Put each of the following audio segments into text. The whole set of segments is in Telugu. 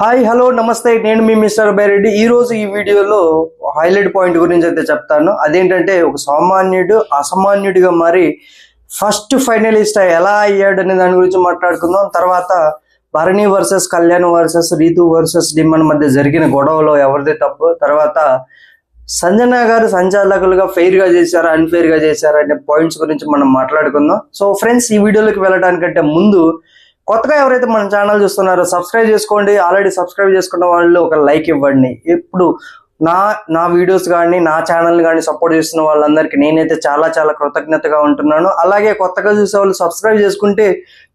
హాయ్ హలో నమస్తే. నేను మీ మిస్టర్ బైరెడ్డి ఈ రోజు ఈ వీడియోలో హైలైట్ పాయింట్ గురించి అయితే చెప్తాను. అదేంటంటే ఒక సామాన్యుడు అసామాన్యుడిగా మారి ఫస్ట్ ఫైనలిస్ట్ ఎలా అయ్యాడు అనే దాని గురించి మాట్లాడుకుందాం. తర్వాత Bharani versus Kalyan versus Rithu versus Demon మధ్య జరిగిన గొడవలో ఎవరిది తప్పు? తర్వాత సంజన గారు సంచాలకులుగా ఫెయిర్గా చేశారా అన్ఫెయిర్గా చేశారా అనే పాయింట్స్ గురించి మనం మాట్లాడుకుందాం. సో ఫ్రెండ్స్ ఈ వీడియోలోకి వెళ్ళడానికంటే ముందు కొత్తగా ఎవరైతే మన ఛానల్ చూస్తున్నారో సబ్స్క్రైబ్ చేసుకోండి. ఆల్రెడీ సబ్స్క్రైబ్ చేసుకున్న వాళ్ళు ఒక లైక్ ఇవ్వండి. ఇప్పుడు నా నా వీడియోస్ కానీ నా ఛానల్ కానీ సపోర్ట్ చేస్తున్న వాళ్ళందరికీ నేనైతే చాలా చాలా కృతజ్ఞతగా ఉంటున్నాను. అలాగే కొత్తగా చూసే వాళ్ళు సబ్స్క్రైబ్ చేసుకుంటే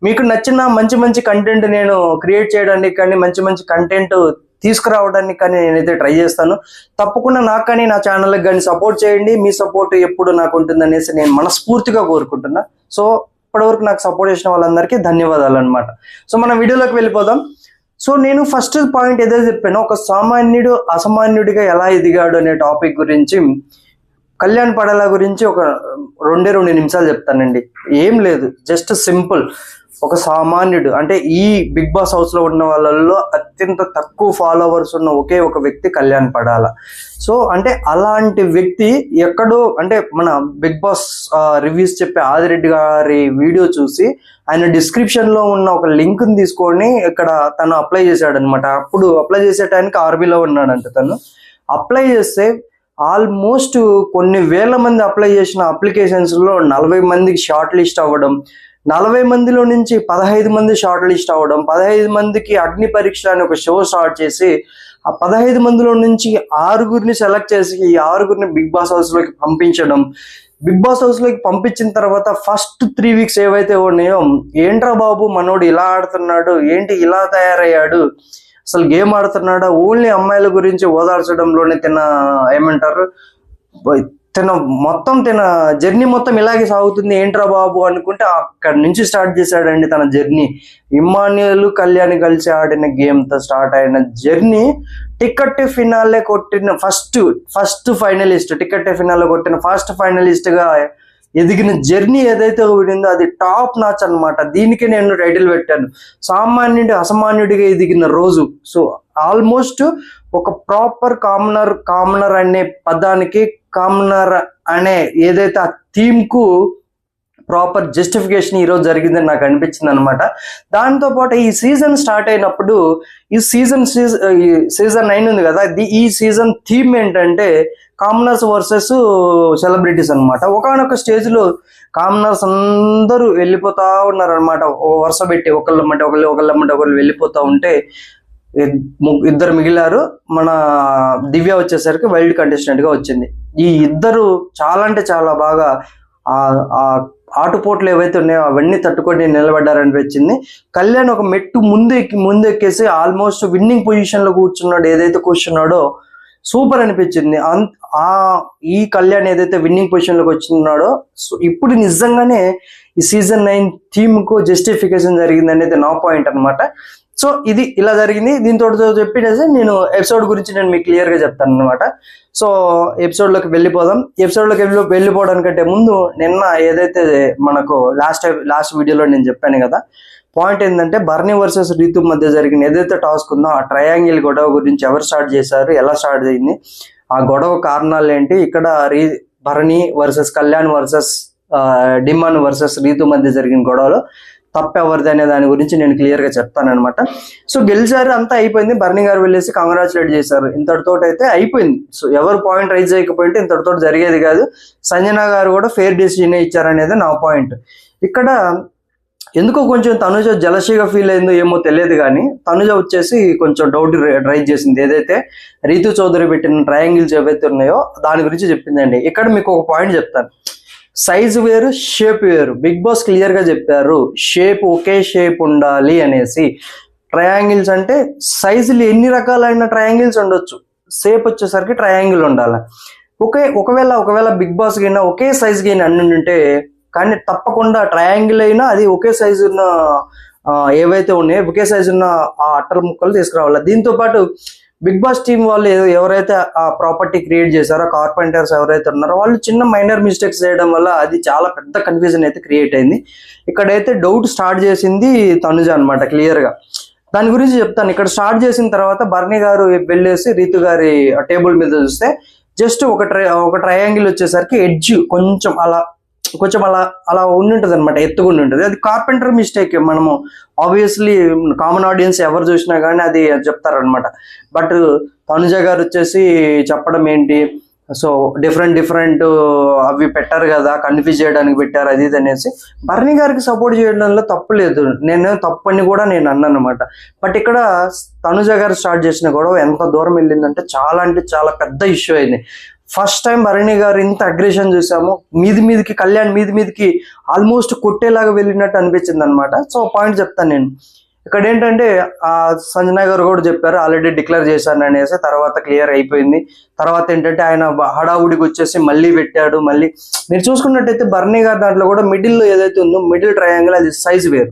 మీకు నచ్చిన మంచి మంచి కంటెంట్ నేను క్రియేట్ చేయడానికి కానీ మంచి మంచి కంటెంట్ తీసుకురావడానికి కానీ నేనైతే ట్రై చేస్తాను. తప్పకుండా నాకు కానీ నా ఛానల్కి కానీ సపోర్ట్ చేయండి. మీ సపోర్ట్ ఎప్పుడు నాకు ఉంటుందనేసి నేను మనస్ఫూర్తిగా కోరుకుంటున్నా. సో ఇప్పటివరకు నాకు సపోర్ట్ చేసిన వాళ్ళందరికీ ధన్యవాదాలు అనమాట సో మన వీడియోలోకి వెళ్ళిపోదాం. సో నేను ఫస్ట్ పాయింట్ ఏదైతే చెప్పానో ఒక సామాన్యుడు అసామాన్యుడిగా ఎలా ఎదిగాడు అనే టాపిక్ గురించి కళ్యాణ్ పడాల గురించి ఒక రెండే రెండు నిమిషాలు చెప్తానండి. ఏం లేదు జస్ట్ సింపుల్ ఒక సామాన్యుడు అంటే ఈ బిగ్ బాస్ హౌస్లో ఉన్న వాళ్ళల్లో అత్యంత తక్కువ ఫాలోవర్స్ ఉన్న ఒకే ఒక వ్యక్తి కళ్యాణ్ పడాల. సో అంటే అలాంటి వ్యక్తి ఎక్కడో అంటే మన బిగ్ బాస్ రివ్యూస్ చెప్పే ఆదిరెడ్డి గారి వీడియో చూసి ఆయన డిస్క్రిప్షన్లో ఉన్న ఒక లింక్ని తీసుకొని ఇక్కడ తను అప్లై చేశాడు అనమాట అప్పుడు అప్లై చేసే టైంకి ఆర్మీలో ఉన్నాడంట తను. అప్లై చేస్తే ఆల్మోస్ట్ కొన్ని వేల మంది అప్లై చేసిన అప్లికేషన్స్లో నలభై మందికి షార్ట్ లిస్ట్ అవ్వడం నలభై మందిలో నుంచి పదహైదు మంది షార్ట్ లిస్ట్ అవ్వడం పదహైదు మందికి అగ్ని పరీక్ష అని ఒక షో స్టార్ట్ చేసి ఆ పదహైదు మందిలో నుంచి ఆరుగురిని సెలెక్ట్ చేసి ఈ ఆరుగురిని బిగ్ బాస్ హౌస్లోకి పంపించడం. బిగ్ బాస్ హౌస్లోకి పంపించిన తర్వాత ఫస్ట్ త్రీ వీక్స్ ఏవైతే ఉన్నాయో ఏంట్రా బాబు మనోడు ఇలా ఆడుతున్నాడు ఏంటి ఇలా తయారయ్యాడు అసలు గేమ్ ఆడుతున్నాడా ఓన్లీ అమ్మాయిల గురించి ఓదార్చడంలోనే తిన్న ఏమంటారు? తిన మొత్తం తిన జర్నీ మొత్తం ఇలాగే సాగుతుంది. ఏంట్రా బాబు అనుకుంటే అక్కడి నుంచి స్టార్ట్ చేశాడండి తన జర్నీ. ఇమ్మాన్యుయల్ కళ్యాణ్ కలిసి ఆడిన గేమ్తో స్టార్ట్ అయిన జర్నీ టికెట్ ఫినాలే కొట్టిన first first finalist ticket finale కొట్టిన ఫస్ట్ ఫైనలిస్ట్గా ఎదిగిన జర్నీ ఏదైతే ఉండిందో అది టాప్ నాచ్ అన్నమాట. దీనికి నేను టైటిల్ పెట్టాను. సామాన్యుడి అసామాన్యుడిగా ఎదిగిన రోజు. సో ఆల్మోస్ట్ ఒక ప్రాపర్ కామనర్ కామనర్ అనే పదానికి కామ్నర్ అనే ఏదైతే ఆ థీమ్కు ప్రాపర్ జస్టిఫికేషన్ ఈ రోజు జరిగిందని నాకు అనిపించింది అనమాట దాంతో పాటు ఈ సీజన్ స్టార్ట్ అయినప్పుడు ఈ సీజన్ సీజన్ నైన్ ఉంది కదా ది- ఈ సీజన్ థీమ్ ఏంటంటే కామనర్స్ వర్సెస్ సెలబ్రిటీస్ అనమాట ఒకనొక స్టేజ్లో కామనర్స్ అందరూ వెళ్ళిపోతా ఉన్నారనమాట వరుస పెట్టి ఒకళ్ళమ్మంటే ఒకళ్ళు ఒకళ్ళమ్మంటే ఒకళ్ళు వెళ్ళిపోతా ఉంటే ఇద్దరు మిగిలారు. మన దివ్య వచ్చేసరికి వైల్డ్ కంటెస్టెంట్గా వచ్చింది. ఈ ఇద్దరు చాలా అంటే చాలా బాగా ఆ ఆటుపోట్లు ఏవైతే ఉన్నాయో అవన్నీ తట్టుకొని నిలబడ్డారనిపించింది. కళ్యాణ్ ఒక మెట్టు ముందు ఎక్కి ముందు ఎక్కేసి ఆల్మోస్ట్ విన్నింగ్ పొజిషన్లో కూర్చున్నాడు. ఏదైతే కూర్చున్నాడో సూపర్ అనిపించింది. అన్- ఆ ఈ కళ్యాణ్ ఏదైతే విన్నింగ్ పొజిషన్లోకి వచ్చినాడో సో ఇప్పుడు నిజంగానే ఈ సీజన్ నైన్ థీమ్కు జస్టిఫికేషన్ జరిగింది అనేది నా పాయింట్ అన్నమాట. సో ఇది ఇలా జరిగింది. దీంతో చెప్పేసి నేను ఎపిసోడ్ గురించి నేను మీకు క్లియర్గా చెప్తాను అనమాట సో ఎపిసోడ్లోకి వెళ్ళిపోదాం. ఎపిసోడ్లోకి వెళ్ళి వెళ్ళిపోవడానికంటే ముందు నిన్న ఏదైతే మనకు లాస్ట్ లాస్ట్ వీడియోలో నేను చెప్పాను కదా పాయింట్ ఏంటంటే బర్నీ వర్సెస్ రీతు మధ్య జరిగిన ఏదైతే టాస్క్ ఉందో ఆ ట్రయాంగిల్ గొడవ గురించి ఎవరు స్టార్ట్ చేశారు ఎలా స్టార్ట్ అయింది ఆ గొడవ కారణాలు ఏంటి ఇక్కడ రీ Bharani versus Kalyan versus Demon versus Rithu మధ్య జరిగిన గొడవలో తప్పెవరిది అనే దాని గురించి నేను క్లియర్గా చెప్తాను సో గెలిచారు అంతా అయిపోయింది. బర్ని గారు వెళ్ళేసి కంగ్రాచులేట్ చేశారు. ఇంతటితో అయితే అయిపోయింది. సో ఎవరు పాయింట్ రైజ్ చేయకపోయింటే ఇంతటితో జరిగేది కాదు. సంజన గారు కూడా ఫేర్ డెసిజన్ ఇచ్చారనేది నా పాయింట్ ఇక్కడ ఎందుకో కొంచెం తనుజ జలసిగా ఫీల్ అయిందో ఏమో తెలియదు కానీ తనుజ వచ్చేసి కొంచెం డౌట్ డ్రై చేసింది. ఏదైతే రీతు చౌదరి పెట్టిన ట్రయాంగిల్స్ ఏవైతే ఉన్నాయో దాని గురించి చెప్పిందండి. ఇక్కడ మీకు ఒక పాయింట్ చెప్తాను. సైజు వేరు షేప్ వేరు. బిగ్ బాస్ క్లియర్గా చెప్పారు. షేప్ ఒకే షేప్ ఉండాలి అనేసి. ట్రయాంగిల్స్ అంటే సైజులు ఎన్ని రకాలైన ట్రయాంగిల్స్ ఉండొచ్చు? షేప్ వచ్చేసరికి ట్రయాంగిల్ ఉండాలి. ఒకే ఒకవేళ ఒకవేళ బిగ్ బాస్ గిన ఒకే సైజ్ గిన అన్ని ఉంటే కానీ తప్పకుండా ట్రయాంగిల్ అయినా అది ఒకే సైజు ఉన్న ఏవైతే ఉన్నాయో ఒకే సైజు ఉన్న ఆ అట్టల ముక్కలు తీసుకురావాలి. దీంతో పాటు బిగ్ బాస్ టీం వాళ్ళు ఎవరైతే ఆ ప్రాపర్టీ క్రియేట్ చేశారో కార్పెంటర్స్ ఎవరైతే ఉన్నారో వాళ్ళు చిన్న మైనర్ మిస్టేక్స్ చేయడం వల్ల అది చాలా పెద్ద కన్ఫ్యూజన్ అయితే క్రియేట్ అయింది. ఇక్కడైతే డౌట్ స్టార్ట్ చేసింది తనుజ అనమాట క్లియర్గా. దాని గురించి చెప్తాను. ఇక్కడ స్టార్ట్ చేసిన తర్వాత బర్ణి గారు వెళ్ళేసి రీతు గారి టేబుల్ మీద చూస్తే జస్ట్ ఒక ట్రై ఒక ట్రయాంగిల్ వచ్చేసరికి ఎడ్జ్ కొంచెం అలా కొంచెం అలా అలా ఉండి అనమాట ఎత్తుగుండి ఉంటుంది అది కార్పెంటర్ మిస్టేక్ మనము ఆబ్వియస్లీ కామన్ ఆడియన్స్ ఎవరు చూసినా కానీ అది చెప్తారనమాట బట్ తనుజ గారు వచ్చేసి చెప్పడం ఏంటి? సో డిఫరెంట్ డిఫరెంట్ అవి పెట్టారు కదా కన్ఫ్యూజ్ చేయడానికి పెట్టారు అది ఇది అనేసి. భరణి గారికి సపోర్ట్ చేయడంలో తప్పు లేదు. నేను తప్పు అని కూడా నేను అన్నాను అనమాట బట్ ఇక్కడ తనుజ గారు స్టార్ట్ చేసిన గొడవ ఎంత దూరం వెళ్ళిందంటే చాలా అంటే చాలా పెద్ద ఇష్యూ అయింది. ఫస్ట్ టైం భరణి గారు ఇంత అగ్రెషన్ చూసాము మీది మీదికి కళ్యాణ్ మీది మీదికి ఆల్మోస్ట్ కొట్టేలాగా వెళ్ళినట్టు అనిపించింది అనమాట సో పాయింట్ చెప్తాను నేను. ఇక్కడ ఏంటంటే ఆ సంజన గారు కూడా చెప్పారు ఆల్రెడీ డిక్లేర్ చేశాను అనేసి తర్వాత క్లియర్ అయిపోయింది. తర్వాత ఏంటంటే ఆయన హడావుడికి వచ్చేసి మళ్ళీ పెట్టాడు మళ్ళీ. మీరు చూసుకున్నట్టయితే బర్నీ గారు దాంట్లో కూడా మిడిల్లో ఏదైతే ఉందో మిడిల్ ట్రయాంగిల్ అది సైజ్ వేరు.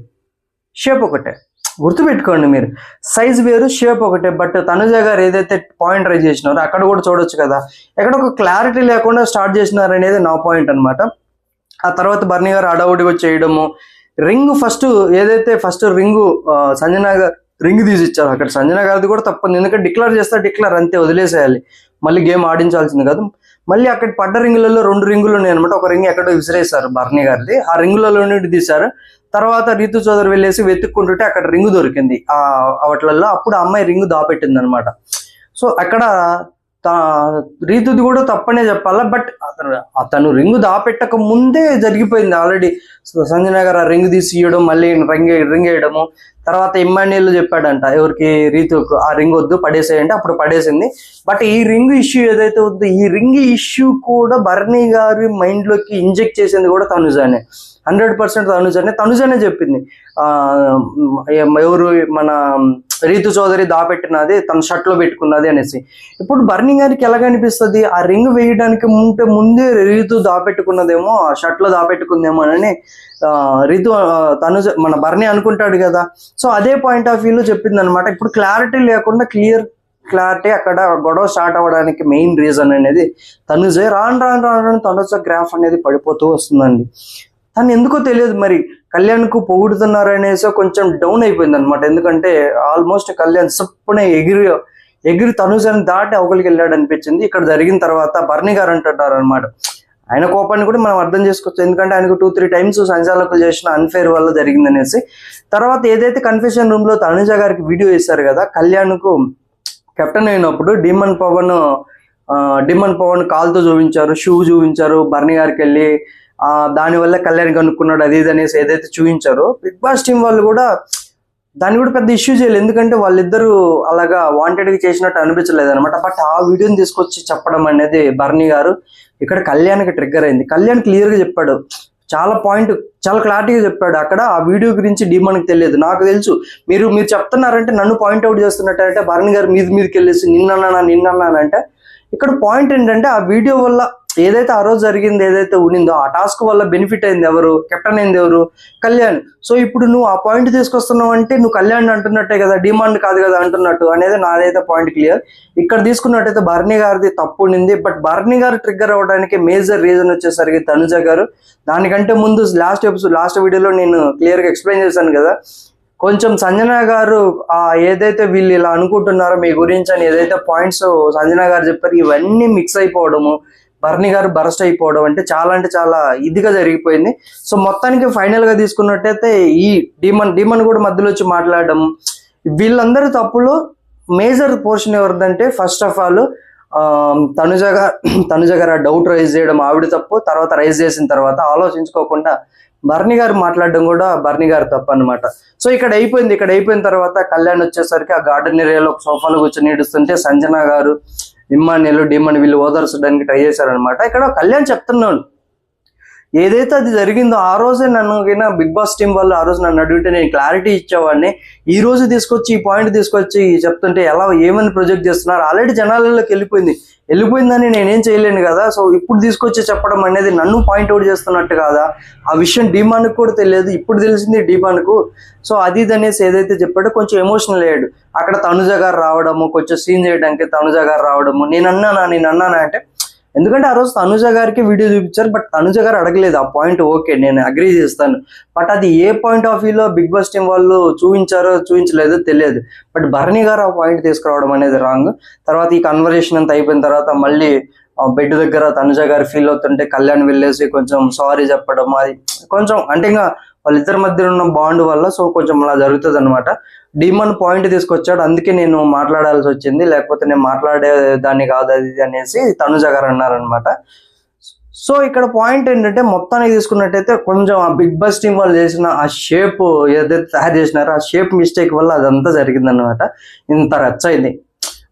షేప్ ఒకటే. గుర్తుపెట్టుకోండి మీరు. సైజ్ వేరు షేప్ ఒకటే. బట్ తనుజ గారు ఏదైతే పాయింట్ రైజ్ చేసినారో అక్కడ కూడా చూడొచ్చు కదా. ఎక్కడ ఒక క్లారిటీ లేకుండా స్టార్ట్ చేసినారనేది నా పాయింట్ అన్నమాట. ఆ తర్వాత బర్నీ గారు అడవుడిగా చేయడము. రింగ్ ఫస్ట్ ఏదైతే ఫస్ట్ రింగు సంజన గారు రింగ్ తీసి ఇచ్చారు అక్కడ సంజన గారిది కూడా తప్పదు. ఎందుకంటే డిక్లేర్ చేస్తే డిక్లేర్ అంతే వదిలేసేయాలి. మళ్ళీ గేమ్ ఆడించాల్సింది కాదు. మళ్ళీ అక్కడ పడ్డ రింగులలో రెండు రింగులు ఉన్నాయి అనమాట ఒక రింగ్ ఎక్కడో విసిరేశారు బర్నీ గారిది. ఆ రింగులలో నుండి తీశారు. తర్వాత రీతు చౌదరి వెళ్ళేసి వెతుక్కుంటుంటే అక్కడ రింగు దొరికింది. ఆ అవట్లలో అప్పుడు ఆ అమ్మాయి రింగు దాపెట్టింది అనమాట సో అక్కడ తా- రీతుది కూడా తప్పనే చెప్పాలా బట్ అతను అతను రింగు దాపెట్టక ముందే జరిగిపోయింది ఆల్రెడీ. సంజయ్ గారు ఆ రింగ్ తీసి ఇవ్వడం మళ్ళీ రింగ్ రింగ్ వేయడము తర్వాత ఇమ్మాన్యుల్ చెప్పాడంట ఎవరికి రీతుకు ఆ రింగ్ వద్దు పడేసేయండి అప్పుడు పడేసింది. బట్ ఈ రింగ్ ఇష్యూ ఏదైతే ఉందో ఈ రింగ్ ఇష్యూ కూడా బర్నీ గారి మైండ్లోకి ఇంజెక్ట్ చేసింది కూడా తనుజానే. Hundred percent తనుజానే. తనుజానే చెప్పింది. ఆ ఎవరు మన రీతు చౌదరి దాపెట్టినది తన షర్ట్లో పెట్టుకున్నది అనేసి. ఇప్పుడు బర్నీ గారికి ఎలాగ కనిపిస్తుంది? ఆ రింగ్ వేయడానికి ముంటే ముందే రీతు దాపెట్టుకున్నదేమో ఆ షర్ట్లో దాపెట్టుకుందేమో అని రితు రీతు తను మన బర్నీ అనుకుంటాడు కదా. సో అదే పాయింట్ ఆఫ్ వ్యూలో చెప్పింది అనమాట ఇప్పుడు క్లారిటీ లేకుండా క్లియర్ క్లారిటీ అక్కడ గొడవ స్టార్ట్ అవ్వడానికి మెయిన్ రీజన్ అనేది తనుజే. రాను రాను రాను రాను తనుజ గ్రాఫ్ అనేది పడిపోతూ వస్తుందండి. తను ఎందుకో తెలియదు మరి. కళ్యాణ్కు పొగుడుతున్నారు అనేసి కొంచెం డౌన్ అయిపోయింది అనమాట ఎందుకంటే ఆల్మోస్ట్ కళ్యాణ్ సప్పునే ఎగిరి ఎగిరి తనుజని దాటి అవకలికి వెళ్ళాడు అనిపించింది ఇక్కడ జరిగిన తర్వాత బర్ణి గారు అంటుంటారు అనమాట ఆయన కోపాన్ని కూడా మనం అర్థం చేసుకోవచ్చు. ఎందుకంటే ఆయనకు టూ త్రీ టైమ్స్ సంచాలకులు చేసిన అన్ఫేర్ వల్ల జరిగిందనేసి. తర్వాత ఏదైతే కన్ఫ్యూషన్ రూమ్లో తనుజ గారికి వీడియో ఇస్తారు కదా కళ్యాణ్కు కెప్టెన్ అయినప్పుడు డిమన్ పవన్ డిమన్ పవన్ కాల్తో చూపించారు షూ చూపించారు బర్ణి గారికి వెళ్ళి దానివల్ల కళ్యాణ్ కనుక్కున్నాడు అది ఇది అనేసి ఏదైతే చూపించారో బిగ్ బాస్ టీం వాళ్ళు కూడా దాన్ని కూడా పెద్ద ఇష్యూ చేయలేదు. ఎందుకంటే వాళ్ళిద్దరూ అలాగా వాంటెడ్గా చేసినట్టు అనిపించలేదు అనమాట బట్ ఆ వీడియోని తీసుకొచ్చి చెప్పడం అనేది బర్నీ గారు ఇక్కడ కళ్యాణ్కి ట్రిగ్గర్ అయింది. కళ్యాణ్ క్లియర్గా చెప్పాడు. చాలా పాయింట్ చాలా క్లారిటీగా చెప్పాడు. అక్కడ ఆ వీడియో గురించి డిమాండ్కి తెలియదు. నాకు తెలుసు. మీరు మీరు చెప్తున్నారంటే నన్ను పాయింట్ చేస్తున్నట్టు చేస్తున్నట్టంటే భరణి గారు మీద మీదకి వెళ్ళేసి నిన్నన్నా నిన్నన్నానంటే ఇక్కడ పాయింట్ ఏంటంటే ఆ వీడియో వల్ల ఏదైతే ఆ రోజు జరిగింది ఏదైతే ఉండిందో ఆ టాస్క్ వల్ల బెనిఫిట్ అయింది ఎవరు? కెప్టెన్ అయింది ఎవరు? కళ్యాణ్. సో ఇప్పుడు నువ్వు ఆ పాయింట్ తీసుకొస్తున్నావు అంటే నువ్వు కళ్యాణ్ అంటున్నట్టే కదా డిమాండ్ కాదు కదా అంటున్నట్టు అనేది నాదైతే పాయింట్ క్లియర్ ఇక్కడ తీసుకున్నట్టయితే భరణి గారిది తప్పు ఉండింది. బట్ భరణి గారు ట్రిగ్గర్ అవ్వడానికి మేజర్ రీజన్ వచ్చేసరికి తనుజ గారు. దానికంటే ముందు లాస్ట్ ఎపిసోడ్ లాస్ట్ వీడియోలో నేను క్లియర్గా ఎక్స్ప్లెయిన్ చేశాను కదా. కొంచెం సంజన గారు ఆ ఏదైతే వీళ్ళు ఇలా అనుకుంటున్నారో మీ గురించి అని ఏదైతే పాయింట్స్ సంజన గారు చెప్పారు ఇవన్నీ మిక్స్ అయిపోవడము భరణి గారు బరస్ట్ అయిపోవడం అంటే చాలా అంటే చాలా ఇదిగా జరిగిపోయింది. సో మొత్తానికి ఫైనల్గా తీసుకున్నట్టయితే ఈ డీమన్ డీమన్ కూడా మధ్యలో వచ్చి మాట్లాడడం వీళ్ళందరి తప్పులో మేజర్ పోర్షన్ ఎవరిదంటే ఫస్ట్ ఆఫ్ ఆల్ తనుజ గారు తనుజ గారు డౌట్ రైజ్ చేయడం ఆవిడ తప్పు. తర్వాత రైజ్ చేసిన తర్వాత ఆలోచించుకోకుండా బర్ని గారు మాట్లాడడం కూడా బర్ని గారు తప్పు అనమాట సో ఇక్కడ అయిపోయింది. ఇక్కడ అయిపోయిన తర్వాత కళ్యాణ్ వచ్చేసరికి ఆ గార్డెన్ ఏరియాలో ఒక సోఫాలో కూర్చొని ఏడుస్తుంటే సంజన గారు ఇమ్మాన్యులు డిమ్మని వీళ్ళు ఓదార్చడానికి ట్రై చేశారనమాట ఇక్కడ కళ్యాణ్ చెప్తున్నాడు. ఏదైతే అది జరిగిందో ఆ రోజే నన్ను బిగ్ బాస్ టీం వాళ్ళు ఆ రోజు నన్ను అడిగితే నేను క్లారిటీ ఇచ్చేవాడిని. ఈ రోజు తీసుకొచ్చి ఈ పాయింట్ తీసుకొచ్చి చెప్తుంటే ఎలా ఏమని ప్రొజెక్ట్ చేస్తున్నారు? ఆల్రెడీ జనాలలోకి వెళ్ళిపోయింది. వెళ్ళిపోయిందని నేనేం చేయలేను కదా. సో ఇప్పుడు తీసుకొచ్చి చెప్పడం అనేది నన్ను పాయింట్అవుట్ చేస్తున్నట్టు కాదా? ఆ విషయం డిమాండ్కి కూడా తెలియదు. ఇప్పుడు తెలిసింది డీమాన్కు సో అది ఇది అనేసి ఏదైతే చెప్పాడో కొంచెం ఎమోషనల్ అయ్యాడు. అక్కడ తనుజ గారు రావడము కొంచెం సీన్ చేయడానికి తనుజ గారు రావడము. నేను అన్నానా? నేను అన్నానా అంటే ఎందుకంటే ఆ రోజు తనుజ గారికి వీడియో చూపించారు బట్ తనుజ గారు అడగలేదు. ఆ పాయింట్ ఓకే నేను అగ్రీ చేస్తాను. బట్ అది ఏ పాయింట్ ఆఫ్ వ్యూలో బిగ్ బాస్ టీం వాళ్ళు చూపించారో చూపించలేదో తెలియదు. బట్ భరణి గారు ఆ పాయింట్ తీసుకురావడం అనేది రాంగ్. తర్వాత ఈ కన్వర్జేషన్ అంతా అయిపోయిన తర్వాత మళ్ళీ బెడ్ దగ్గర తనుజ గారు ఫీల్ అవుతుంటే కళ్యాణ్ వెళ్ళేసి కొంచెం సారీ చెప్పడం అది కొంచెం అంటే ఇంకా వాళ్ళిద్దరి మధ్య ఉన్న బాండ్ వల్ల సో కొంచెం అలా జరుగుతుంది అనమాట డీమన్ పాయింట్ తీసుకొచ్చాడు. అందుకే నేను మాట్లాడాల్సి వచ్చింది. లేకపోతే నేను మాట్లాడే దాన్ని కాదు అది అనేసి తనుజ గారు అన్నారనమాట సో ఇక్కడ పాయింట్ ఏంటంటే మొత్తానికి తీసుకున్నట్టయితే కొంచెం ఆ బిగ్ బాస్ టీం వాళ్ళు చేసిన ఆ షేప్ ఏదైతే తయారు చేసినారో ఆ షేప్ మిస్టేక్ వల్ల అదంతా జరిగిందనమాట ఇంత రచ్చింది.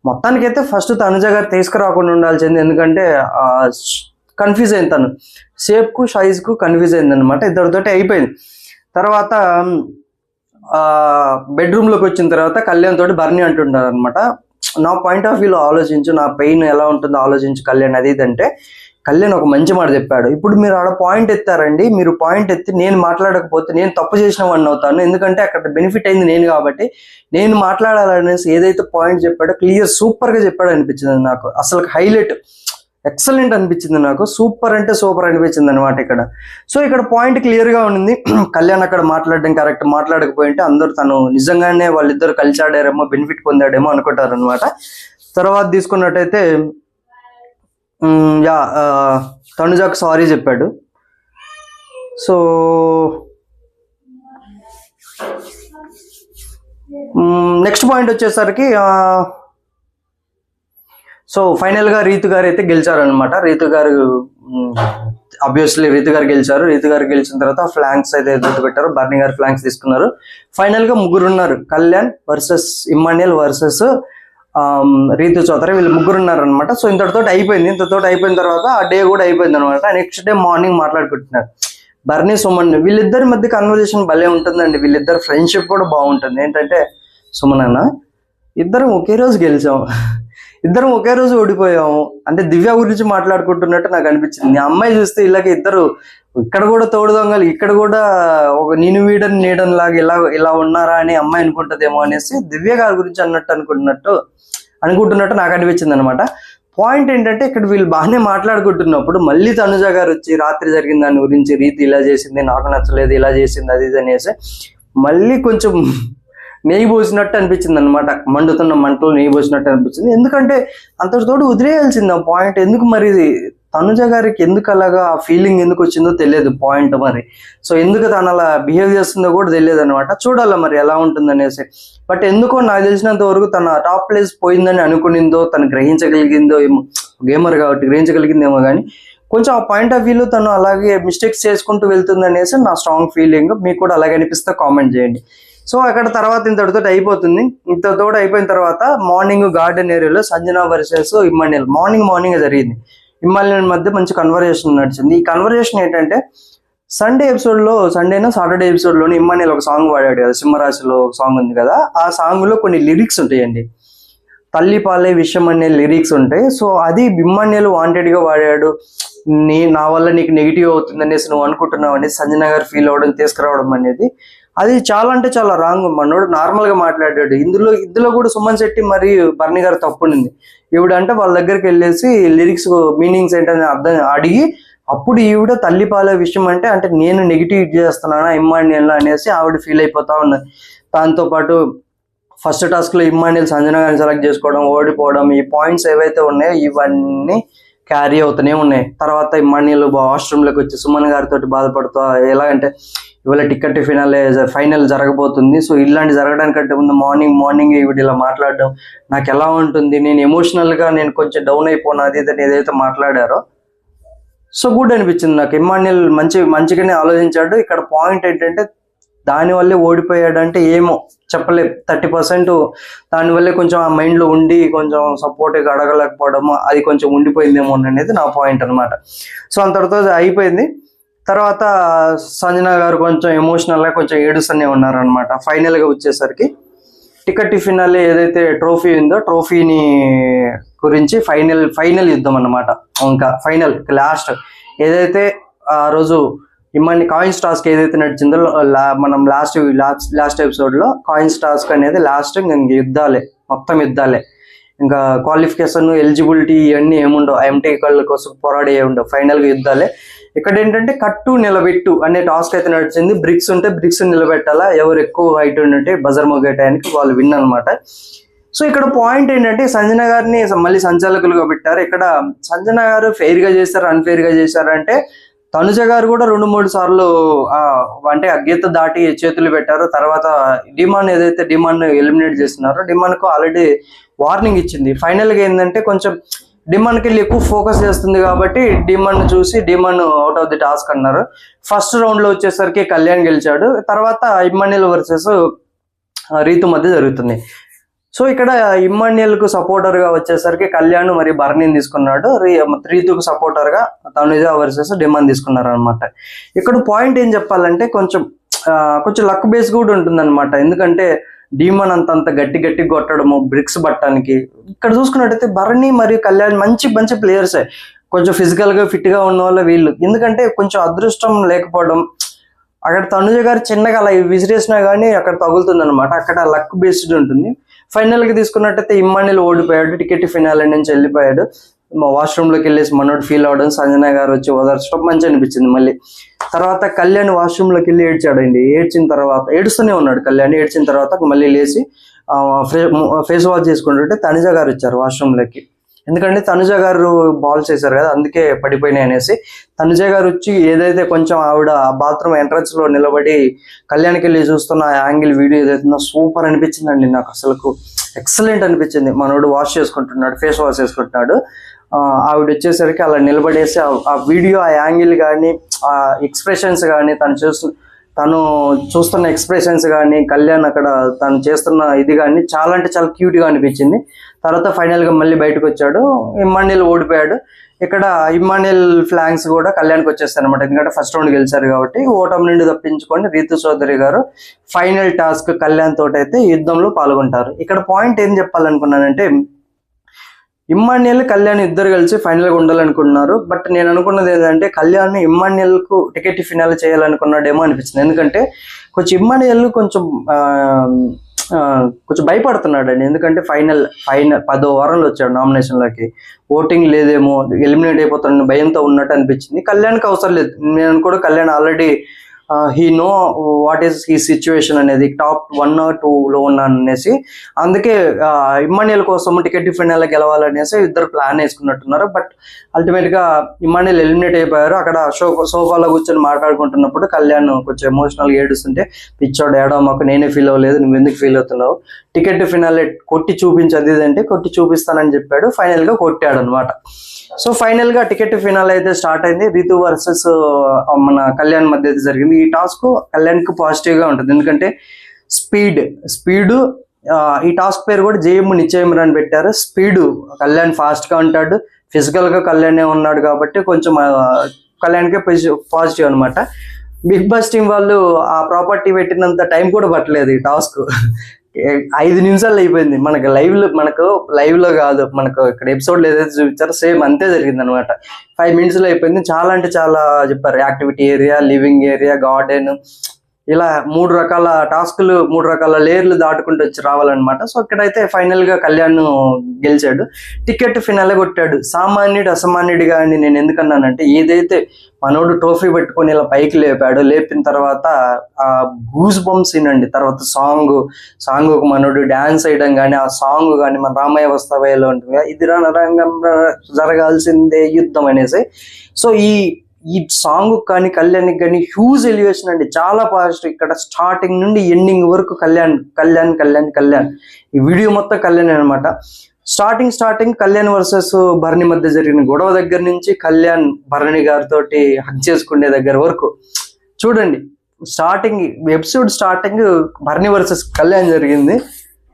మొత్తానికైతే ఫస్ట్ తనుజ గారు తీసుకురాకుండా ఉండాల్సింది. ఎందుకంటే కన్ఫ్యూజ్ అయింది తను. షేప్కు సైజ్కు కన్ఫ్యూజ్ అయింది అనమాట ఇద్దరితోటి అయిపోయింది. తర్వాత బెడ్రూమ్లోకి వచ్చిన తర్వాత కళ్యాణ్ తోటి బర్నీ అంటుంటారు అనమాట నా పాయింట్ ఆఫ్ వ్యూలో ఆలోచించు నా పెయిన్ ఎలా ఉంటుందో ఆలోచించు కళ్యాణ్. అది ఇదంటే కళ్యాణ్ ఒక మంచి మాట చెప్పాడు. ఇప్పుడు మీరు ఆడ పాయింట్ ఎత్తారండి మీరు పాయింట్ ఎత్తి నేను మాట్లాడకపోతే నేను తప్పు చేసిన వాడిని అవుతాను. ఎందుకంటే అక్కడ బెనిఫిట్ అయింది నేను కాబట్టి నేను మాట్లాడాలనేసి ఏదైతే పాయింట్ చెప్పాడో క్లియర్ సూపర్గా చెప్పాడు అనిపించింది నాకు. అసలు హైలైట్ ఎక్సలెంట్ అనిపించింది నాకు. సూపర్ అంటే సూపర్ అనిపించింది అనమాట ఇక్కడ. సో ఇక్కడ పాయింట్ క్లియర్గా ఉంది కళ్యాణ్ అక్కడ మాట్లాడడం కరెక్ట్ మాట్లాడకపోయింటే అందరూ తను నిజంగానే వాళ్ళిద్దరు కలిసి ఆడారేమో బెనిఫిట్ పొందాడేమో అనుకుంటారు అనమాట తర్వాత తీసుకున్నట్టయితే యా తనుజాకు సారీ చెప్పాడు. సో నెక్స్ట్ పాయింట్ వచ్చేసరికి సో ఫైనల్గా రీతు గారు అయితే గెలిచారనమాట రీతు గారు అబ్వియస్లీ రీతు గారు గెలిచారు. రీతు గారు గెలిచిన తర్వాత ఫ్లాంక్స్ అయితే ఎదురు పెట్టారు బర్నీ గారు ఫ్లాంక్స్ తీసుకున్నారు. ఫైనల్గా ముగ్గురు ఉన్నారు. Kalyan versus Emmanuel versus Rithu Chowdary. వీళ్ళు ముగ్గురు ఉన్నారు అనమాట సో ఇంతటితో అయిపోయింది. ఇంతతో అయిపోయిన తర్వాత ఆ డే కూడా అయిపోయింది అనమాట నెక్స్ట్ డే మార్నింగ్ మాట్లాడుకుంటున్నారు. బర్నీ సుమన్ వీళ్ళిద్దరి మధ్య కన్వర్జేషన్ భలే ఉంటుందండి. వీళ్ళిద్దరు ఫ్రెండ్షిప్ కూడా బాగుంటుంది. ఏంటంటే సుమన్ అన్న ఇద్దరం ఒకే రోజు గెలిచాం. ఇద్దరం ఒకే రోజు ఓడిపోయాము. అంటే దివ్య గురించి మాట్లాడుకుంటున్నట్టు నాకు అనిపించింది. నీ అమ్మాయి చూస్తే ఇలాగ ఇద్దరు ఇక్కడ కూడా తోడు దొంగలు ఇక్కడ కూడా ఒక నేను వీడని నీడని లాగా ఇలా ఇలా ఉన్నారా అని అమ్మాయి అనుకుంటదేమో అనేసి దివ్య గారి గురించి అన్నట్టు అనుకుంటున్నట్టు అనుకుంటున్నట్టు నాకు అనిపించింది అనమాట పాయింట్ ఏంటంటే ఇక్కడ వీళ్ళు బాగానే మాట్లాడుకుంటున్నప్పుడు మళ్ళీ తనుజ గారు వచ్చి రాత్రి జరిగిన దాని గురించి రీతి ఇలా చేసింది నాకు నచ్చలేదు ఇలా చేసింది అది ఇది అనేసి మళ్ళీ కొంచెం నెయ్యి పోసినట్టు అనిపించింది అనమాట మండుతున్న మంటలు నెయ్యి పోసినట్టు అనిపించింది. ఎందుకంటే అంతటితోటి వదిలేయాల్సింది ఆ పాయింట్ ఎందుకు మరి తనుజ గారికి ఎందుకు అలాగా ఆ ఫీలింగ్ ఎందుకు వచ్చిందో తెలియదు పాయింట్ మరి. సో ఎందుకు తను అలా బిహేవ్ చేస్తుందో కూడా తెలియదు అనమాట చూడాలి మరి ఎలా ఉంటుంది అనేసి బట్ ఎందుకో నాకు తెలిసినంత వరకు తన టాప్ ప్లేస్ పోయిందని అనుకునిందో తను గ్రహించగలిగిందో ఏమో గేమర్ కాబట్టి గ్రహించగలిగిందేమో కానీ కొంచెం ఆ పాయింట్ ఆఫ్ వ్యూలో తను అలాగే మిస్టేక్స్ చేసుకుంటూ వెళ్తుంది అనేసి నా స్ట్రాంగ్ ఫీలింగ్ మీకు కూడా అలాగే అనిపిస్తే కామెంట్ చేయండి. సో అక్కడ తర్వాత ఇంతటితో అయిపోతుంది. ఇంతతో అయిపోయిన తర్వాత మార్నింగ్ గార్డెన్ ఏరియాలో Sanjana versus Emmanuel morning morning జరిగింది. ఇమ్మాన్యుల్ మధ్య మంచి కన్వర్జేషన్ నడిచింది. ఈ కన్వర్జేషన్ ఏంటంటే సండే ఎపిసోడ్లో సండేనా సాటర్డే ఎపిసోడ్లో లోని ఒక సాంగ్ పాడాడు కదా సింహరాశిలో ఒక సాంగ్ ఉంది కదా ఆ సాంగ్లో కొన్ని లిరిక్స్ ఉంటాయండి. తల్లి పాలే విషయం అనే లిరిక్స్ ఉంటాయి. సో అది బిమ్మన్యలు వాంటెడ్గా వాడాడు. నీ నా వల్ల నీకు నెగిటివ్ అవుతుంది అనేసి నువ్వు అనుకుంటున్నావు అనేది సంజనగర్ గారు ఫీల్ అవ్వడం తీసుకురావడం అనేది అది చాలా అంటే చాలా రాంగ్ మనోడు నార్మల్గా మాట్లాడాడు. ఇందులో ఇందులో కూడా సుమన్ శెట్టి మరియు బర్ణి గారు తప్పునింది ఈవిడ అంటే వాళ్ళ దగ్గరికి వెళ్ళేసి లిరిక్స్ మీనింగ్స్ ఏంటని అర్థం అడిగి అప్పుడు ఈవిడ తల్లి పాలే విషయం అంటే అంటే నేను నెగిటివ్ చేస్తున్నానా ఇమ్మాన్యుయల్ అనేసి ఆవిడ ఫీల్ అయిపోతా ఉన్నది. దాంతో పాటు ఫస్ట్ టాస్క్లో ఇమ్మాన్యుయల్ సంజన గారిని సెలెక్ట్ చేసుకోవడం ఓడిపోవడం ఈ పాయింట్స్ ఏవైతే ఉన్నాయో ఇవన్నీ క్యారీ అవుతూనే ఉన్నాయి. తర్వాత ఇమ్మాన్యుల్ వాష్రూమ్లోకి వచ్చి సుమన్ గారితో బాధపడుతూ ఎలాగంటే ఇవాళ టికెట్ ఫినాల్ ఫైనల్ జరగబోతుంది. సో ఇలాంటి జరగడానికంటే ముందు మార్నింగ్ మార్నింగ్ ఈవిడ ఇలా మాట్లాడడం నాకు ఎలా ఉంటుంది? నేను ఎమోషనల్గా నేను కొంచెం డౌన్ అయిపోను అది ఏదైతే మాట్లాడారో. సో గుడ్ అనిపించింది నాకు. ఇమాన్యుల్ మంచి మంచిగానే ఆలోచించాడు. ఇక్కడ పాయింట్ ఏంటంటే దానివల్లే ఓడిపోయాడు అంటే ఏమో చెప్పలేదు థర్టీ పర్సెంట్ దానివల్లే కొంచెం ఆ మైండ్లో ఉండి కొంచెం సపోర్ట్గా అడగలేకపోవడము అది కొంచెం ఉండిపోయిందేమో అనేది నా పాయింట్ అనమాట సో అంతటితో అయిపోయింది. తర్వాత సంజన గారు కొంచెం ఎమోషనల్గా కొంచెం ఏడుస్తూనే ఉన్నారనమాట ఫైనల్గా వచ్చేసరికి టికెట్ ఫినాల్ ఏదైతే ట్రోఫీ ఉందో ట్రోఫీని గురించి ఫైనల్ ఫైనల్ యుద్ధం అన్నమాట. ఇంకా ఫైనల్ లాస్ట్ ఏదైతే ఆ రోజు ఇమ్మని కాయిన్స్ టాస్క్ ఏదైతే నడిచిందో లా- మనం లాస్ట్ లాస్ట్ లాస్ట్ ఎపిసోడ్లో కాయిన్స్ టాస్క్ అనేది లాస్ట్ ఇంక యుద్ధాలే మొత్తం యుద్ధాలే. ఇంకా క్వాలిఫికేషన్ ఎలిజిబిలిటీ ఇవన్నీ ఏముండవు. ఎంటీ కళ్ళ కోసం పోరాడే ఉండవు ఫైనల్గా యుద్ధాలే. ఇక్కడ ఏంటంటే కట్టు నిలబెట్టు అనే టాస్క్ అయితే నడిచింది. బ్రిక్స్ ఉంటే బ్రిక్స్ నిలబెట్టాలా? ఎవరు ఎక్కువ హైట్ ఉంటే బజర్ మొగేటానికి వాళ్ళు విన్ అనమాట సో ఇక్కడ పాయింట్ ఏంటంటే సంజన గారిని మళ్ళీ సంచాలకులుగా పెట్టారు. ఇక్కడ సంజన గారు ఫెయిర్గా చేశారు అన్ఫెయిర్గా చేశారు అంటే తనుజ గారు కూడా రెండు మూడు సార్లు అంటే ఆ గీత దాటి చేతులు పెట్టారు. తర్వాత డిమాండ్ ఏదైతే డిమాండ్ ఎలిమినేట్ చేస్తున్నారో డిమాండ్కు ఆల్రెడీ వార్నింగ్ ఇచ్చింది. ఫైనల్గా ఏంటంటే కొంచెం డిమాండ్ కెళ్ళి వెళ్ళి ఎక్కువ ఫోకస్ చేస్తుంది కాబట్టి డిమాండ్ చూసి Demon out of the task అన్నారు. ఫస్ట్ రౌండ్లో వచ్చేసరికి కళ్యాణ్ గెలిచాడు. తర్వాత ఇమ్మాన్యుల్ వర్సెస్ రీతు మధ్య జరుగుతుంది. సో ఇక్కడ ఇమ్మాన్యుయల్కు సపోర్టర్గా వచ్చేసరికి కళ్యాణ్ మరి భరణిని తీసుకున్నాడు. రీ- రీతుకు సపోర్టర్గా తనుజ వర్సెస్ డిమాండ్ తీసుకున్నారు అనమాట ఇక్కడ పాయింట్ ఏం చెప్పాలంటే కొంచెం కొంచెం లక్ బేస్ కూడా ఉంటుంది అనమాట ఎందుకంటే డీమన్ అంత అంత గట్టి గట్టి కొట్టడము బ్రిక్స్ పట్టడానికి. ఇక్కడ చూసుకున్నట్టయితే భరణి మరియు కళ్యాణ్ మంచి మంచి ప్లేయర్సే కొంచెం ఫిజికల్గా ఫిట్గా ఉన్న వాళ్ళ వీళ్ళు. ఎందుకంటే కొంచెం అదృష్టం లేకపోవడం అక్కడ తనుజ గారు చిన్నగా అలా విసిరేసినా కానీ అక్కడ తగులుతుంది అనమాట అక్కడ లక్ బేస్డ్ ఉంటుంది. ఫైనల్గా తీసుకున్నట్టయితే ఇమ్మానిల్ ఓడిపోయాడు. టికెట్ ఫినాల్ నుంచి వెళ్ళిపోయాడు. వాష్రూమ్లోకి వెళ్ళేసి మనోడు ఫీల్ అవడం సంజన గారు వచ్చి ఓదార్చడం మంచి అనిపించింది మళ్ళీ. తర్వాత కళ్యాణ్ వాష్రూమ్లోకి వెళ్ళి ఏడ్చాడండి. ఏడ్చిన తర్వాత ఏడుస్తూనే ఉన్నాడు కళ్యాణ్. ఏడ్చిన తర్వాత మళ్ళీ లేచి ఫేస్ వాష్ చేసుకుంటుంటే తనుజ గారు వచ్చారు వాష్రూమ్లోకి ఎందుకంటే తనుజ గారు బాల్ చేశారు కదా అందుకే పడిపోయినాయి అనేసి. తనుజ గారు వచ్చి ఏదైతే కొంచెం ఆవిడ బాత్రూమ్ ఎంట్రన్స్లో నిలబడి కళ్యాణ్కి వెళ్ళి చూస్తున్న ఆ యాంగిల్ వీడియో ఏదైతుందో సూపర్ అనిపించిందండి నాకు. అసలుకు ఎక్సలెంట్ అనిపించింది. మనోడు వాష్ చేసుకుంటున్నాడు ఫేస్ వాష్ చేసుకుంటున్నాడు. ఆవిడ వచ్చేసరికి అలా నిలబడేసి ఆ- వీడియో ఆ యాంగిల్ కానీ ఆ ఎక్స్ప్రెషన్స్ కానీ తను చూస్తు తను చూస్తున్న ఎక్స్ప్రెషన్స్ కానీ కళ్యాణ్ అక్కడ తను చేస్తున్న ఇది కానీ చాలా అంటే చాలా క్యూట్గా అనిపించింది. తర్వాత ఫైనల్గా మళ్ళీ బయటకు వచ్చాడు ఇమ్మాన్యుల్ ఓడిపోయాడు. ఇక్కడ ఇమ్మాన్యుల్ ఫ్లాంక్స్ కూడా కళ్యాణ్కి వచ్చేస్తాయి అనమాట ఎందుకంటే ఫస్ట్ రౌండ్ గెలిచారు కాబట్టి ఓటమి నుండి తప్పించుకొని రీతు చౌదరి గారు ఫైనల్ టాస్క్ కళ్యాణ్ తోటైతే యుద్ధంలో పాల్గొంటారు. ఇక్కడ పాయింట్ ఏం చెప్పాలనుకున్నానంటే ఇమ్మాన్యుయల్ కళ్యాణ్ ఇద్దరు కలిసి ఫైనల్గా ఉండాలనుకున్నారు బట్ నేను అనుకున్నది ఏంటంటే కళ్యాణ్ ఇమ్మాన్యుయల్కు టికెట్ ఫినాల్ చేయాలనుకున్నాడేమో అనిపించింది. ఎందుకంటే కొంచెం ఇమ్మాన్యుయల్ కొంచెం కొంచెం భయపడుతున్నాడు అండి ఎందుకంటే ఫైనల్ ఫైనల్ పదో వారంలో వచ్చాడు నామినేషన్లోకి ఓటింగ్ లేదేమో ఎలిమినేట్ అయిపోతాడని భయంతో ఉన్నట్టు అనిపించింది. కళ్యాణ్కి అవసరం లేదు. నేను కూడా Kalyan already he know what is he situation అనేది టాప్ వన్ ఆర్ టూ లో ఉన్నాను అనేసి. అందుకే ఇమ్మానియల్ కోసం టికెట్ ఫైనల్ గెలవాలనేసి ఇద్దరు ప్లాన్ వేసుకున్నట్టున్నారు. బట్ అల్టిమేట్గా ఇమ్మాన్యుయల్ ఎలిమినేట్ అయిపోయారు. అక్కడ సోఫా సోఫాలో కూర్చొని మాట్లాడుకుంటున్నప్పుడు కళ్యాణ్ కొంచెం ఎమోషనల్ ఏడుస్తుంటే పిచ్చోడు ఏడో మాకు నేనే ఫీల్ అవ్వలేదు నువ్వు ఎందుకు ఫీల్ అవుతున్నావు? టికెట్ ఫినాలే కొట్టి చూపించదు ఇదంటే? కొట్టి చూపిస్తానని చెప్పాడు. ఫైనల్గా కొట్టాడు అనమాట సో ఫైనల్గా టికెట్ ఫినాల్ అయితే స్టార్ట్ అయింది. రితు వర్సెస్ మన కళ్యాణ్ మధ్య అయితే జరిగింది. ఈ టాస్క్ కళ్యాణ్కు పాజిటివ్గా ఉంటుంది. ఎందుకంటే స్పీడ్ స్పీడ్ ఈ టాస్క్ పేరు కూడా జేఎం నిశ్చయం అని పెట్టారు. స్పీడ్ కళ్యాణ్ ఫాస్ట్గా ఉంటాడు. ఫిజికల్గా కళ్యాణే ఉన్నాడు కాబట్టి కొంచెం కళ్యాణ్కే పాజిటివ్ అన్నమాట. బిగ్ బాస్ టీం వాళ్ళు ఆ ప్రాపర్టీ పెట్టినంత టైం కూడా పట్టలేదు ఈ టాస్క్. ఐదు నిమిషాలు అయిపోయింది. మనకు లైవ్లో మనకు లైవ్లో కాదు మనకు ఇక్కడ ఎపిసోడ్ ఏదైతే చూపించారో సేమ్ అంతే జరిగింది అనమాట ఫైవ్ మినిట్స్లో అయిపోయింది. చాలా అంటే చాలా చెప్పారు. Activity area living area garden ఇలా మూడు రకాల టాస్కులు మూడు రకాల లేయర్లు దాటుకుంటూ వచ్చి రావాలన్నమాట. సో ఇక్కడైతే ఫైనల్గా కళ్యాణ్ గెలిచాడు. టికెట్ ఫినాలే కొట్టాడు. సామాన్యుడు అసామాన్యుడిగా అని నేను ఎందుకన్నానంటే ఏదైతే మనోడు ట్రోఫీ పెట్టుకొని ఇలా పైకి లేపాడు లేపిన తర్వాత ఆ గూస్ బంప్స్ అండి తర్వాత సాంగ్ సాంగ్ ఒక మనోడు డాన్స్ వేయడం కానీ ఆ సాంగ్ కానీ మన రామయ్య వస్తావయ్యలో ఉంటుంది ఇది రణరంగం జరగాల్సిందే యుద్ధం అనేసి. సో ఈ ఈ సాంగ్ కానీ కళ్యాణ్కి కానీ హ్యూజ్ ఎలివేషన్ అండి. చాలా పాజిటివ్ ఇక్కడ స్టార్టింగ్ నుండి ఎండింగ్ వరకు కళ్యాణ్ కళ్యాణ్ కళ్యాణ్ కళ్యాణ్. ఈ వీడియో మొత్తం కళ్యాణ్ అనమాట starting starting Kalyan versus Bharani మధ్య జరిగిన గొడవ దగ్గర నుంచి కళ్యాణ్ భరణి గారితో హక్ చేసుకునే దగ్గర వరకు. చూడండి starting episode starting Bharani versus Kalyan జరిగింది.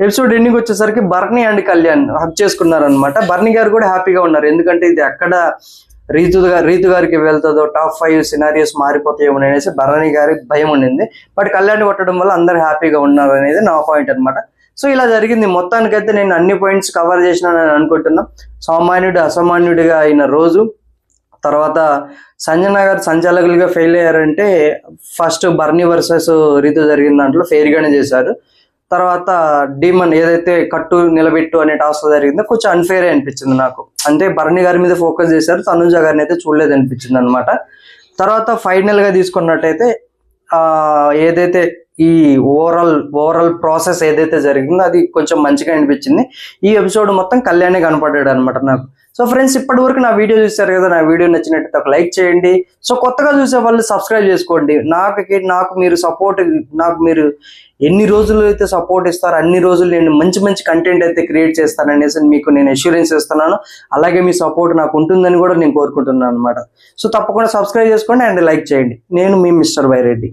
ఎపిసోడ్ ఎండింగ్ వచ్చేసరికి భరణి అండ్ కళ్యాణ్ హక్ చేసుకున్నారు అనమాట భరణి గారు కూడా హ్యాపీగా ఉన్నారు. ఎందుకంటే ఇది అక్కడ రీతు గా- రీతు గారికి వెళ్తుందో టాప్ ఫైవ్ సినారియోస్ మారిపోతాయేమో అనేసి భరణి గారికి భయం ఉండింది. బట్ కళ్యాణ్ కొట్టడం వల్ల అందరు హ్యాపీగా ఉన్నారు అనేది నా పాయింట్ అన్నమాట. సో ఇలా జరిగింది. మొత్తానికైతే నేను అన్ని పాయింట్స్ కవర్ చేసినానని అనుకుంటున్నా. సామాన్యుడు అసామాన్యుడిగా అయిన రోజు తర్వాత సంజన గారు సంచాలకులుగా ఫెయిల్ అయ్యారంటే ఫస్ట్ బర్నీ వర్సెస్ రీతు జరిగిన దాంట్లో ఫెయిర్గానే చేశారు. తర్వాత డీమన్ ఏదైతే కట్టు నిలబెట్టు అనే టాస్క్ జరిగిందో కొంచెం అన్ఫేర్ అనిపించింది నాకు. అంటే భరణి గారి మీద ఫోకస్ చేశారు తనుజ గారిని అయితే చూడలేదు అనిపించింది అనమాట తర్వాత ఫైనల్గా తీసుకున్నట్టయితే ఏదైతే ఈ ఓవరాల్ ఓవరాల్ ప్రాసెస్ ఏదైతే జరిగిందో అది కొంచెం మంచిగా అనిపించింది. ఈ ఎపిసోడ్ మొత్తం కళ్యాణే కనపడ్డాడు అనమాట నాకు. సో ఫ్రెండ్స్ ఇప్పటి వరకు నా వీడియో చూశారు కదా నా వీడియో నచ్చినట్టు ఒక లైక్ చేయండి. సో కొత్తగా చూసే వాళ్ళు సబ్స్క్రైబ్ చేసుకోండి. నాకు నాకు మీరు సపోర్ట్ నాకు మీరు ఎన్ని రోజులు అయితే సపోర్ట్ ఇస్తారో అన్ని రోజులు నేను మంచి మంచి కంటెంట్ అయితే క్రియేట్ చేస్తాననేసి మీకు నేను అష్యూరెన్స్ ఇస్తున్నాను. అలాగే మీ సపోర్ట్ నాకు ఉంటుందని కూడా నేను కోరుకుంటున్నాను అనమాట. సో తప్పకుండా సబ్స్క్రైబ్ చేసుకోండి అండ్ లైక్ చేయండి. నేను మీ మిస్టర్ వైరెడ్డి